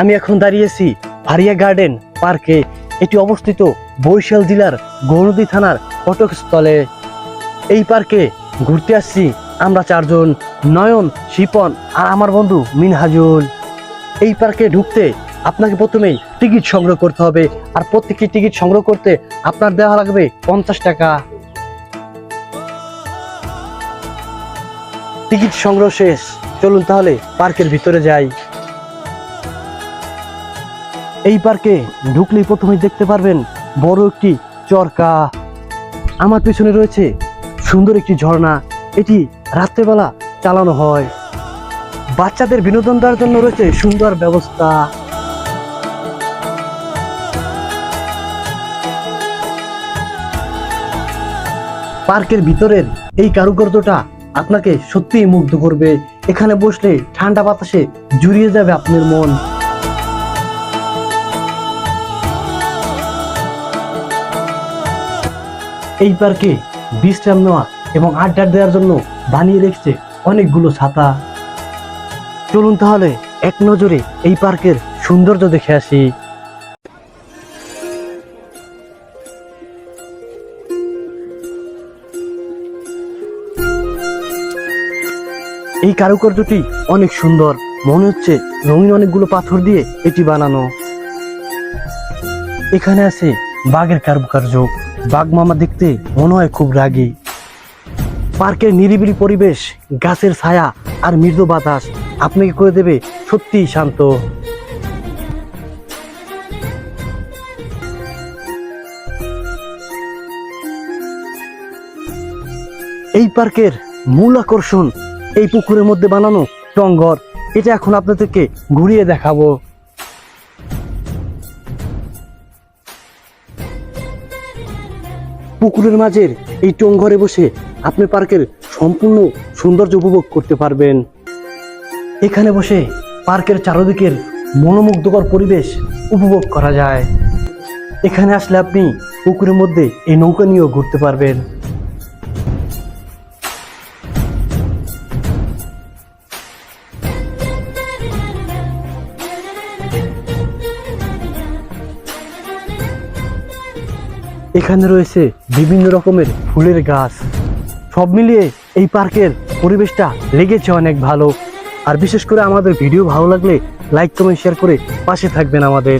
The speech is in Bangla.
আমি এখন দাঁড়িয়েছি ভারিয়া গার্ডেন পার্কে। এটি অবস্থিত বরিশাল জেলার গৌরদী থানার কটকস্থলে এই পার্কে ঘুরতে আসছি আমরা চারজন, নয়ন, শিপন আর আমার বন্ধু মিনহাজুল। এই পার্কে ঢুকতে আপনাকে প্রথমেই টিকিট সংগ্রহ করতে হবে আর প্রত্যেকটি টিকিট সংগ্রহ করতে আপনার দেওয়া লাগবে পঞ্চাশ টাকা। টিকিট সংগ্রহ শেষ। চলুন তাহলে পার্কের ভিতরে যাই। এই পার্কে ঢুকলেই প্রথমেই দেখতে পারবেন বড় একটি চরকা। আমার পিছনে রয়েছে সুন্দর একটি ঝর্ণা। এটি রাত্রেবেলা চালানো হয়। বাচ্চাদের বিনোদন দেওয়ার জন্য রয়েছে সুন্দর ব্যবস্থা। পার্কের ভিতরের এই কারুকার্যটা আপনাকে সত্যিই মুগ্ধ করবে। এখানে বসলে ঠান্ডা বাতাসে জুড়িয়ে যাবে আপনার মন। এই পার্কে বিশ্রাম নেওয়া এবং আড্ডা দেওয়ার জন্য বানিয়ে রেখেছে অনেকগুলো ছাতা। চলুন তাহলে এক নজরে এই পার্কের সৌন্দর্য দেখে আসি। এই কারুকার্যটি অনেক সুন্দর। মনে হচ্ছে রঙিন অনেকগুলো পাথর দিয়ে এটি বানানো। এখানে আছে বাঘের কারুকার্য। বাঘ মামা দেখতে মনে হয় খুব রাগী। পার্কের নিরিবিলি পরিবেশ, গাছের ছায়া আর মৃদু বাতাস আপনাকে করে দেবে? সত্যিই শান্ত। এই পার্কের মূল আকর্ষণ এই পুকুরের মধ্যে বানানো টঙ্গর। এটা এখন আপনাদেরকে ঘুরিয়ে দেখাবো। পুকুরের মাঝের এই টোংঘরে বসে আপনি পার্কের সম্পূর্ণ সৌন্দর্য উপভোগ করতে পারবেন। এখানে বসে পার্কের চারদিকের মনোমুগ্ধকর পরিবেশ উপভোগ করা যায়। এখানে আসলে আপনি পুকুরের মধ্যে এই নৌকা নিয়েও ঘুরতে পারবেন। এখানে রয়েছে বিভিন্ন রকমের ফুলের গাছ। সব মিলিয়ে এই পার্কের পরিবেশটা লেগেছে অনেক ভালো। আর বিশেষ করে আমাদের ভিডিও ভালো লাগলে লাইক, কমেন্ট শেয়ার করে পাশে থাকবেন আমাদের।